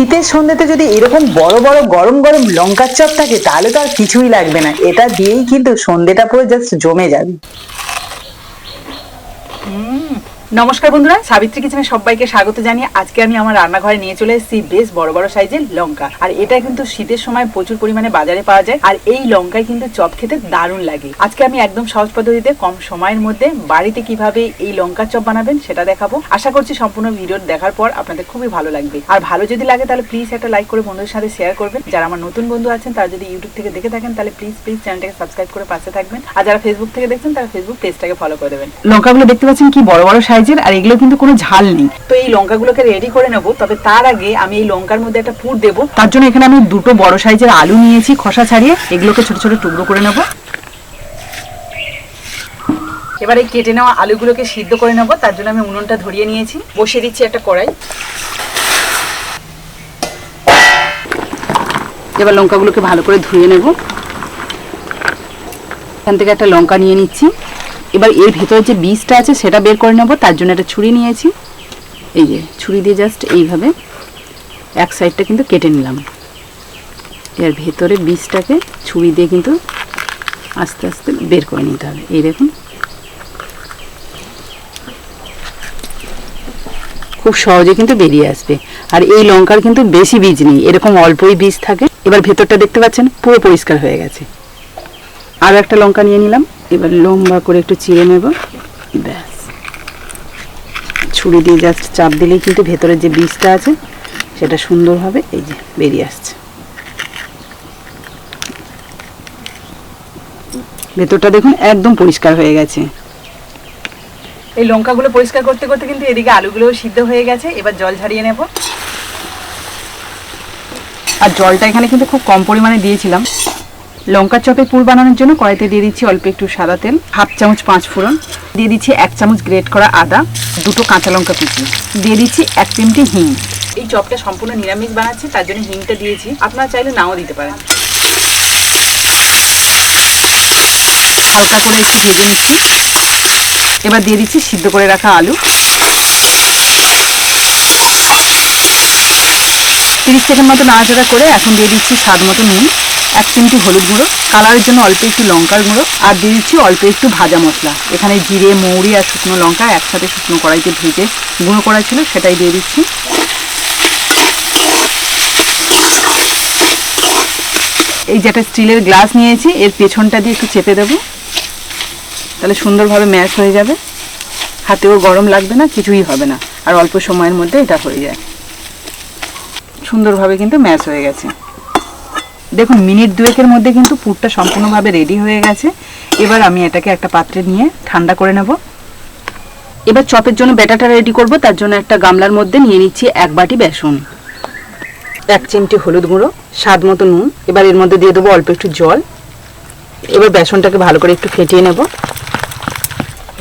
শীতের সন্ধ্যেতে যদি এরকম বড় বড় গরম গরম লঙ্কার চপ থাকে, তাহলে তো আর কিছুই লাগবে না। এটা দিয়েই কিন্তু সন্ধ্যেটা পুরো জাস্ট জমে যাবে। নমস্কার বন্ধুরা, সাবিত্রী কিচেনে সবাইকে স্বাগত জানিয়ে আজকে আমি আমার রান্নাঘরে নিয়ে চলে এসেছি বেশ বড় বড় সাইজের লঙ্কা। আর এটা কিন্তু শীতের সময় প্রচুর পরিমাণে বাজারে পাওয়া যায়, আর এই লঙ্কায় কিন্তু চপ খেতে দারুণ লাগে। আজকে আমি একদম সহজ পদ্ধতিতে কম সময়ের মধ্যে বাড়িতে কীভাবে এই লঙ্কার চপ বানাবেন সেটা দেখাবো। আশা করছি সম্পূর্ণ ভিডিও দেখার পর আপনাদের খুবই ভালো লাগবে। আর ভালো যদি লাগে তাহলে প্লিজ একটা লাইক করে বন্ধুদের সাথে শেয়ার করবেন। যারা আমার নতুন বন্ধু আছেন, তারা যদি ইউটিউব থেকে দেখে থাকেন, তাহলে প্লিজ প্লিজ চ্যানেলটাকে সাবস্ক্রাইব করে পাশে থাকবেন। আর যারা ফেসবুক থেকে দেখছেন, তারা ফেসবুক পেজটাকে ফলো করে দেবেন। লঙ্কাগুলো দেখতে পাচ্ছেন কি বড় বড় সাইজের আর এগুলো কিন্তু কোনো ঝাল নেই। তো এই লঙ্কাগুলোকে রেডি করে নেব তবে তার আগে আমি এই লঙ্কার মধ্যে একটা পুর দেবো। তার জন্য এখানে আমি দুটো বড় সাইজের আলু নিয়েছি খোসা ছাড়িয়ে এগুলোকে ছোট ছোট টুকরো করে নেব। এবার এই কেটে নেওয়া আলুগুলোকে সিদ্ধ করে নেব তার জন্য আমি উনুনটা ধরিয়ে নিয়েছি। বসিয়ে দিচ্ছি একটা কড়াই। এবার লঙ্কাগুলোকে ভালো করে ধুয়ে নেব। এখান থেকে একটা লঙ্কা নিয়ে নিচ্ছি। এবার এর ভেতরে যে বীজটা আছে সেটা বের করে নেব, তার জন্য একটা ছুরি নিয়েছি। এই যে, ছুরি দিয়ে জাস্ট এইভাবে এক সাইডটা কিন্তু কেটে নিলাম। এর ভেতরে বীজটাকে ছুরি দিয়ে কিন্তু আস্তে আস্তে বের করে নিতে হবে। এই দেখুন। খুব সহজে কিন্তু বেরিয়ে আসবে। আর এই লঙ্কার কিন্তু বেশি বীজ নেই, এরকম অল্পই বীজ থাকে। এবার ভেতরটা দেখতে পাচ্ছেন, পুরো পরিষ্কার হয়ে গেছে। আরও একটা লঙ্কা নিয়ে নিলাম। এবার লম্বা করে একটু চিড়ে নেব। ব্যাস। ছুরি দিয়ে জাস্ট চাপ দিলেই কিন্তু ভেতরের যে বীজটা আছে সেটা সুন্দরভাবে এই যে বেরিয়ে আসছে। ভেতরটা দেখুন একদম পরিষ্কার হয়ে গেছে। এই লঙ্কাগুলো পরিষ্কার করতে করতে কিন্তু এদিকে আলুগুলোও সিদ্ধ হয়ে গেছে। এবার জল ঝারিয়ে নেব। আর জলটা এখানে কিন্তু খুব কম পরিমাণে দিয়েছিলাম। লঙ্কার চপে পুর বানানোর জন্য কড়াইতে দিয়ে দিচ্ছি অল্প একটু সাদা তেল, হাফ চামচ পাঁচ ফোড়ন, দিয়ে দিচ্ছি এক চামচ গ্রেট করা আদা, দুটো কাঁচা লঙ্কা কুচি, দিয়ে দিচ্ছি এক চিমটি হিং। এই চপটা সম্পূর্ণ নিরামিষ বানাচ্ছি, তার জন্য হিংটা দিয়েছি, আপনারা চাইলে নাও দিতে পারেন। হালকা করে একটু ভেজে নিচ্ছি। এবার দিয়ে দিচ্ছি সিদ্ধ করে রাখা আলু। তিরিশ সেকেন্ড মতো নাড়াচাড়া করে এখন দিয়ে দিচ্ছি স্বাদ মতো নুন। এক চিমটি হলুদ গুঁড়ো, কালারের জন্য অল্প একটু লঙ্কার গুঁড়ো, আর দিয়ে দিচ্ছি অল্প একটু ভাজা মশলা। এখানে জিরে, মৌরি আর শুকনো লঙ্কা একসাথে শুকনো কড়াইতে ভেজে গুঁড়ো করা ছিল, সেটাই দিয়ে দিচ্ছি। এই যেটা স্টিলের গ্লাস নিয়েছি, এর পেছনটা দিয়ে একটু চেপে দেবো। তাহলে সুন্দরভাবে ম্যাশ হয়ে যাবে। হাতেও গরম লাগবে না, কিছুই হবে না। আর অল্প সময়ের মধ্যে এটা হয়ে যায়। সুন্দরভাবে কিন্তু ম্যাশ হয়ে গেছে। দেখুন মিনিট দুয়েকের মধ্যে কিন্তু পুরটা সম্পূর্ণভাবে রেডি হয়ে গেছে। এবার আমি এটাকে একটা পাত্রে নিয়ে ঠান্ডা করে নেব। এবার চপের জন্য ব্যাটাটা রেডি করব তার জন্য একটা গামলার মধ্যে নিয়ে নিচ্ছি এক বাটি বেসন। এক চিমটি হলুদ গুঁড়ো স্বাদ মতো নুন। এবার এর মধ্যে দিয়ে দেবো অল্প একটু জল। এবার বেসনটাকে ভালো করে একটু ফেটিয়ে নেব।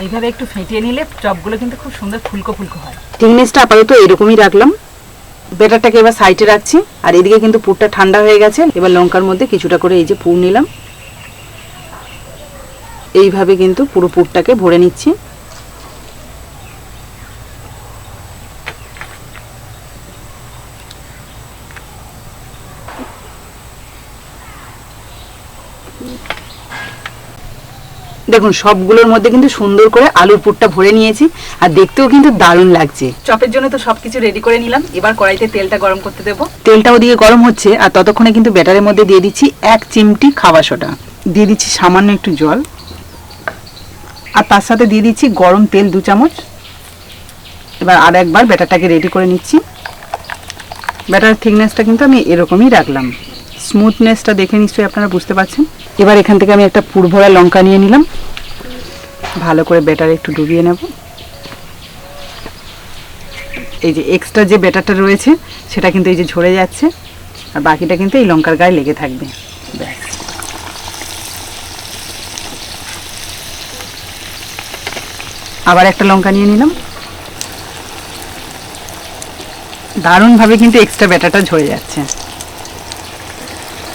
এইভাবে একটু ফেটিয়ে নিলে চপগুলো কিন্তু খুব সুন্দর ফুলকো ফুলকো হয়। থিকনেসটা আপাতত এরকমই রাখলাম। বেটারটাকে এবার সাইডে রাখছি, আর এদিকে কিন্তু পুরটা ঠান্ডা হয়ে গেছে। এবার লঙ্কার মধ্যে কিছুটা করে এই যে পুর নিলাম। এইভাবে কিন্তু পুরো পুরটাকে ভরে নিচ্ছি। দেখুন সবগুলোর মধ্যে কিন্তু সুন্দর করে আলুর পুরটা ভরে নিয়েছি আর দেখতেও কিন্তু দারুণ লাগছে। চপের জন্য তো সবকিছু রেডি করে নিলাম। এবার কড়াইতে তেলটা গরম করতে দেবো। তেলটা ওদিকে গরম হচ্ছে আর ততক্ষণে কিন্তু ব্যাটারের মধ্যে দিয়ে দিচ্ছি এক চিমটি খাওয়া সোডা। দিয়ে দিচ্ছি সামান্য একটু জল। আর তার সাথে দিয়ে দিচ্ছি গরম তেল দু চামচ। এবার আর একবার ব্যাটারটাকে রেডি করে নিচ্ছি। ব্যাটার থিকনেসটা কিন্তু আমি এরকমই রাখলাম। স্মুথনেসটা দেখে নিশ্চয়ই আপনারা বুঝতে পারছেন। এবার এখান থেকে আমি একটা পুরভরা লঙ্কা নিয়ে নিলাম। ভালো করে ব্যাটার একটু ডুবিয়ে নেব। এই যে এক্সট্রা যে ব্যাটারটা রয়েছে, সেটা কিন্তু এই যে ঝরে যাচ্ছে, আর বাকিটা কিন্তু এই লঙ্কার গায়ে লেগে থাকবে। আবার একটা লঙ্কা নিয়ে নিলাম। দারুণভাবে কিন্তু এক্সট্রা ব্যাটারটা ঝরে যাচ্ছে।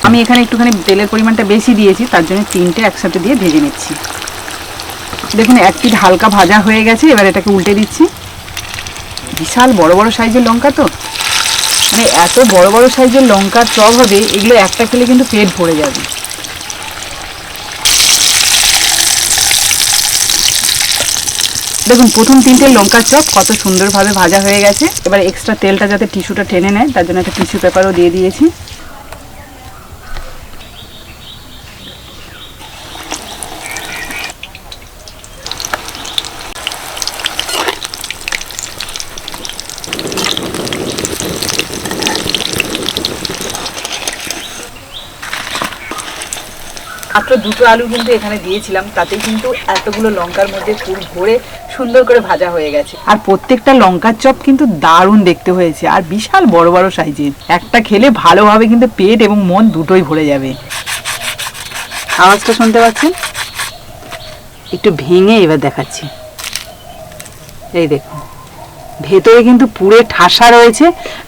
আমি এখানে একটুখানি তেলের পরিমাণটা বেশি দিয়েছি, তার জন্য তিনটে একসাথে দিয়ে ভেজে নিচ্ছি। দেখুন, এক পিঠ হালকা ভাজা হয়ে গেছে, এবার এটাকে উল্টে দিচ্ছি। বিশাল বড় বড় সাইজের লঙ্কা তো। মানে এত বড় বড় সাইজের লঙ্কার চপ হবে, এগুলো একটা খেলে কিন্তু পেট ভরে যাবে। দেখুন, প্রথম তিনটে লঙ্কার চপ কত সুন্দরভাবে ভাজা হয়ে গেছে। এবার এক্সট্রা তেলটা যাতে টিস্যুটা টেনে নেয়, তার জন্য একটা টিস্যু পেপারও দিয়ে দিয়েছি। মাত্র দুটো আলু কিন্তু এখানে দিয়েছিলাম তাতেই কিন্তু এতগুলো লঙ্কার মধ্যে ফুল ভরে সুন্দর করে ভাজা হয়ে গেছে। আর প্রত্যেকটা লঙ্কার চপ কিন্তু দারুণ দেখতে হয়েছে, আর বিশাল বড় বড় সাইজের। একটা খেলে ভালোভাবে কিন্তু পেট এবং মন দুটোই ভরে যাবে। আওয়াজটা শুনতে পাচ্ছেন? একটু ভেঙে এবার দেখাচ্ছি। এই দেখুন। ভেতরে কিন্তু পুরে ঠাসা রয়েছে,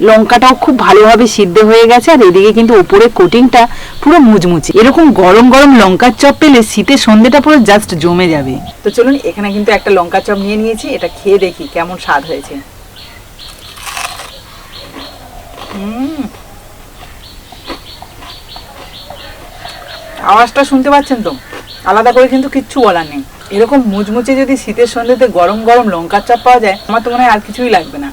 লঙ্কাটাও খুব ভালোভাবে সিদ্ধ হয়ে গেছে, আর এদিকে কিন্তু উপরে কোটিংটা পুরো মুচমুচে। এরকম গরম গরম লঙ্কার চপ পেলে শীতের সন্ধ্যেটা পুরো জাস্ট জমে যাবে। তো চলুন, এখানে কিন্তু একটা লঙ্কার চপ নিয়ে নিয়েছি, এটা খেয়ে দেখি কেমন স্বাদ হয়েছে। আওয়াজটা শুনতে পাচ্ছেন তো? আলাদা করে কিন্তু কিচ্ছু বলার নেই। এরকম মুচমুচে যদি শীতের সন্ধ্যেতে গরম গরম লঙ্কার চাপ পাওয়া যায় আমার তো মনে হয় আর কিছুই লাগবে না।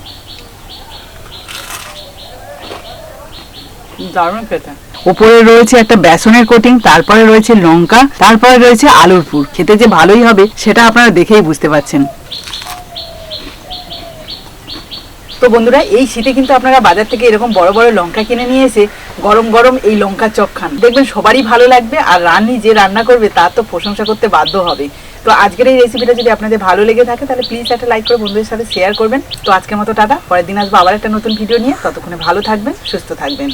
দারুণ খেতে। উপরে রয়েছে একটা বেসনের কোটিং তারপরে রয়েছে লঙ্কা তারপরে রয়েছে আলুর পুর। খেতে যে ভালোই হবে সেটা আপনারা দেখেই বুঝতে পারছেন। তো বন্ধুরা এই শীতে কিন্তু আপনারা বাজার থেকে এরকম বড় বড় লঙ্কা কিনে নিয়ে এসে গরম গরম এই লঙ্কা চপ খান। দেখবেন সবারই ভালো লাগবে আর রান্নি যে রান্না করবে তার তো প্রশংসা করতে বাধ্য হবে। তো আজকের এই রেসিপিটা যদি আপনাদের ভালো লেগে থাকে, তাহলে প্লিজ একটা লাইক করে বন্ধুদের সাথে শেয়ার করবেন। তো আজকের মতো টাটা, পরের দিন আসব আবার একটা নতুন ভিডিও নিয়ে। ততক্ষণে ভালো থাকবেন, সুস্থ থাকবেন।